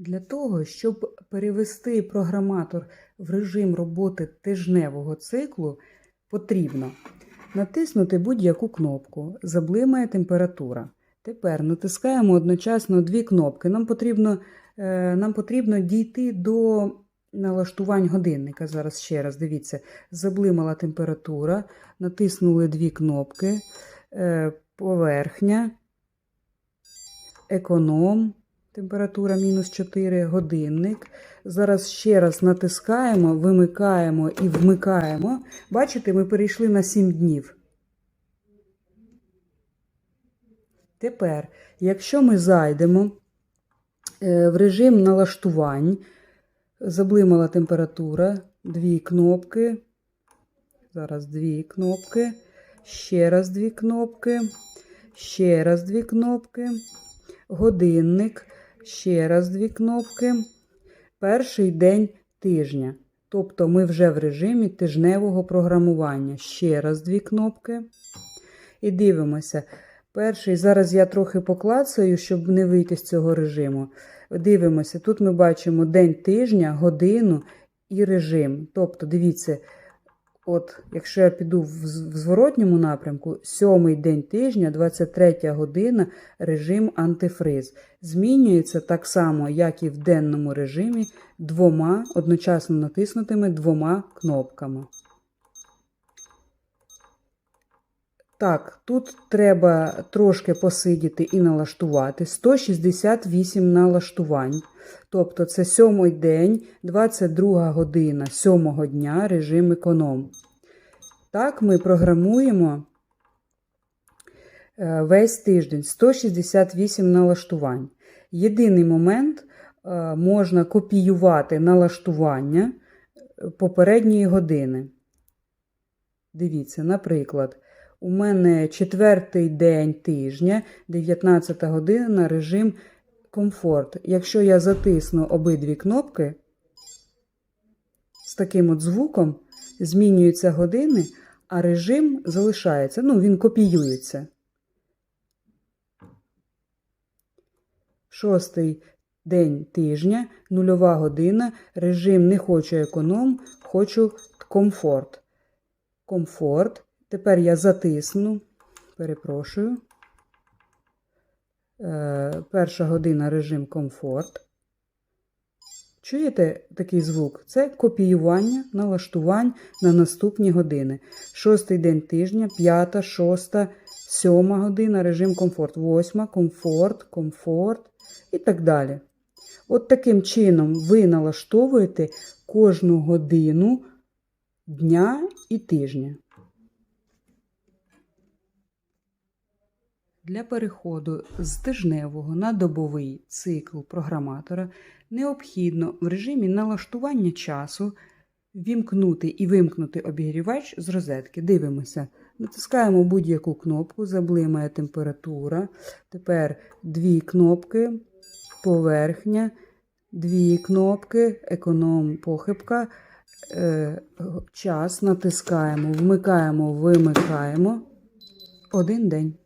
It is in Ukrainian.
Для того, щоб перевести програматор в режим роботи тижневого циклу, потрібно натиснути будь-яку кнопку Заблимає температура. Тепер натискаємо одночасно дві кнопки. Нам потрібно, е, нам потрібно дійти до налаштувань годинника. Зараз ще раз дивіться, заблимала температура, натиснули дві кнопки, е, поверхня, економ. Температура мінус 4 годинник. Зараз ще раз натискаємо, вимикаємо і вмикаємо. Бачите, ми перейшли на 7 днів. Тепер, якщо ми зайдемо е, в режим налаштувань, заблимала температура, дві кнопки. Зараз дві кнопки. Ще раз дві кнопки. Ще раз дві кнопки. Годинник. Ще раз дві кнопки. Перший день тижня. Тобто ми вже в режимі тижневого програмування. Ще раз дві кнопки. І дивимося. Перший, зараз я трохи поклацаю, щоб не вийти з цього режиму. Дивимося, тут ми бачимо день тижня, годину і режим. Тобто, дивіться, от якщо я піду в зворотньому напрямку, сьомий день тижня, 23 година, режим антифриз. Змінюється так само, як і в денному режимі, двома одночасно натиснутими двома кнопками. Так, тут треба трошки посидіти і налаштувати. 168 налаштувань. Тобто це сьомий день, 22 година сьомого дня, режим економ. Так ми програмуємо е, весь тиждень 168 налаштувань. Єдиний момент е, можна копіювати налаштування попередньої години. Дивіться, наприклад, у мене четвертий день тижня, 19 година, режим комфорт. Якщо я затисну обидві кнопки з таким от звуком, змінюються години, а режим залишається. Ну, він копіюється. Шостий день тижня, нульова година, режим не хочу економ, хочу комфорт. Комфорт. Тепер я затисну, перепрошую. Е, перша година режим комфорт. Чуєте такий звук? Це копіювання налаштувань на наступні години. Шостий день тижня, п'ята, шоста, сьома година, режим комфорт, восьма, комфорт, комфорт і так далі. От таким чином ви налаштовуєте кожну годину дня і тижня. Для переходу з тижневого на добовий цикл програматора необхідно в режимі налаштування часу вімкнути і вимкнути обігрівач з розетки. Дивимося. Натискаємо будь-яку кнопку, заблимає температура. Тепер дві кнопки, поверхня, дві кнопки, економ похибка. Е, час натискаємо, вмикаємо, вимикаємо. Один день.